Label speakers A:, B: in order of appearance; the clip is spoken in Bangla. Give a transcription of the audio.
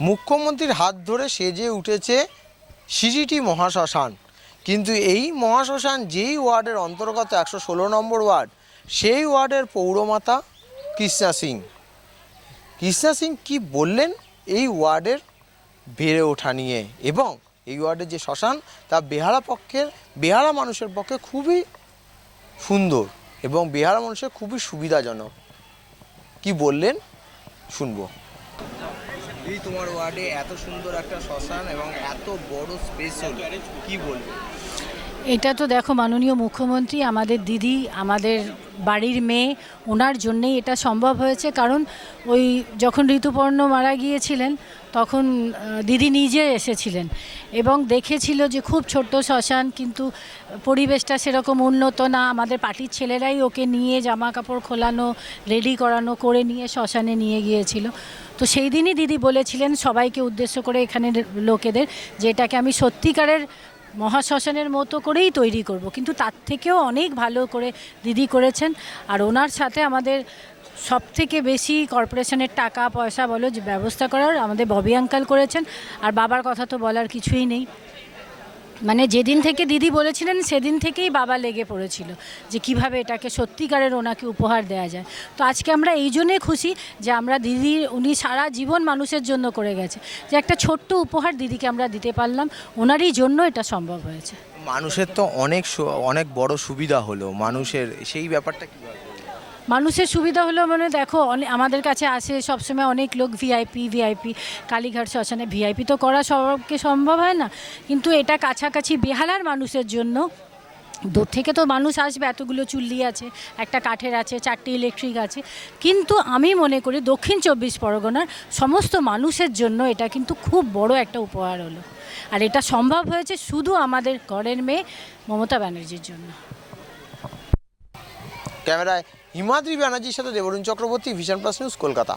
A: মুখ্যমন্ত্রীর হাত ধরে সেজে উঠেছে সিজিটি মহাশ্মশান। কিন্তু এই মহাশ্মশান যেই ওয়ার্ডের অন্তর্গত একশো ষোলো নম্বর ওয়ার্ড, সেই ওয়ার্ডের পৌরমাতা কৃষ্ণা সিং। কৃষ্ণা সিং কি বললেন এই ওয়ার্ডের বেড়ে ওঠা নিয়ে? এবং এই ওয়ার্ডের যে শ্মশান, তা বেহারা পক্ষের, বেহারা মানুষের পক্ষে খুবই সুন্দর এবং বেহারা মানুষের খুবই সুবিধাজনক। কি বললেন? শুনব। তোমার ওয়ার্ডে এত সুন্দর একটা শ্মশান এবং এত বড় স্পেস হলো কি বলবে?
B: এটা তো দেখো মাননীয় মুখ্যমন্ত্রী, আমাদের দিদি, আমাদের বাড়ির মেয়ে, ওনার জন্যেই এটা সম্ভব হয়েছে। কারণ ওই যখন ঋতুপর্ণ মারা গিয়েছিলেন, তখন দিদি নিজে এসেছিলেন এবং দেখেছিল যে খুব ছোট্ট শ্মশান, কিন্তু পরিবেশটা সেরকম উন্নত না। আমাদের পার্টির ছেলেরাই ওকে নিয়ে জামা কাপড় খোলানো, রেডি করানো, করে নিয়ে শ্মশানে নিয়ে গিয়েছিল। তো সেই দিনই দিদি বলেছিলেন, সবাইকে উদ্দেশ্য করে এখানের লোকেদের যে এটাকে আমি সত্যিকারের মহাশ্মশানের মতো করেই তৈরি করব। কিন্তু তার থেকেও অনেক ভালো করে দিদি করেছেন। আর ওনার সাথে আমাদের সব থেকে বেশি কর্পোরেশনের টাকা, পয়সা বলো, যে ব্যবস্থা করার আমাদের ববি আঙ্কাল করেছেন। আর বাবার কথা তো বলার কিছুই নেই। মানে যেদিন থেকে দিদি বলেছিলেন, সেদিন থেকেই বাবা লেগে পড়েছিল যে কীভাবে এটাকে সত্যিকারের ওনাকে উপহার দেওয়া যায়। তো আজকে আমরা এই জন্যে খুশি যে আমরা দিদি, উনি সারা জীবন মানুষের জন্য করে গেছে। যে একটা ছোট্ট উপহার দিদিকে আমরা দিতে পারলাম, ওনারই জন্য এটা সম্ভব হয়েছে।
A: মানুষের তো অনেক অনেক বড় সুবিধা হলো। মানুষের সেই ব্যাপারটা কি
B: মানুষের সুবিধা হলো মানে দেখো আমাদের কাছে আসে সবসময় অনেক লোক ভিআইপি ভিআইপি কালীঘাট শ্মশানে ভিআইপি তো করা সবকে সম্ভব হয় না। কিন্তু এটা কাছাকাছি বেহালার মানুষের জন্য। দূর থেকে তো মানুষ আসবে, এতগুলো চুল্লি আছে, একটা কাঠের আছে, চারটে ইলেকট্রিক আছে। কিন্তু আমি মনে করি দক্ষিণ চব্বিশ পরগনার সমস্ত মানুষের জন্য এটা কিন্তু খুব বড় একটা উপহার হলো। আর এটা সম্ভব হয়েছে শুধু আমাদের ঘরের মেয়ে মমতা ব্যানার্জির জন্য।
A: ক্যামেরায় হিমাদ্রি ব্যানার্জির সাথে Debarun Chakraborty vision plus news Kolkata.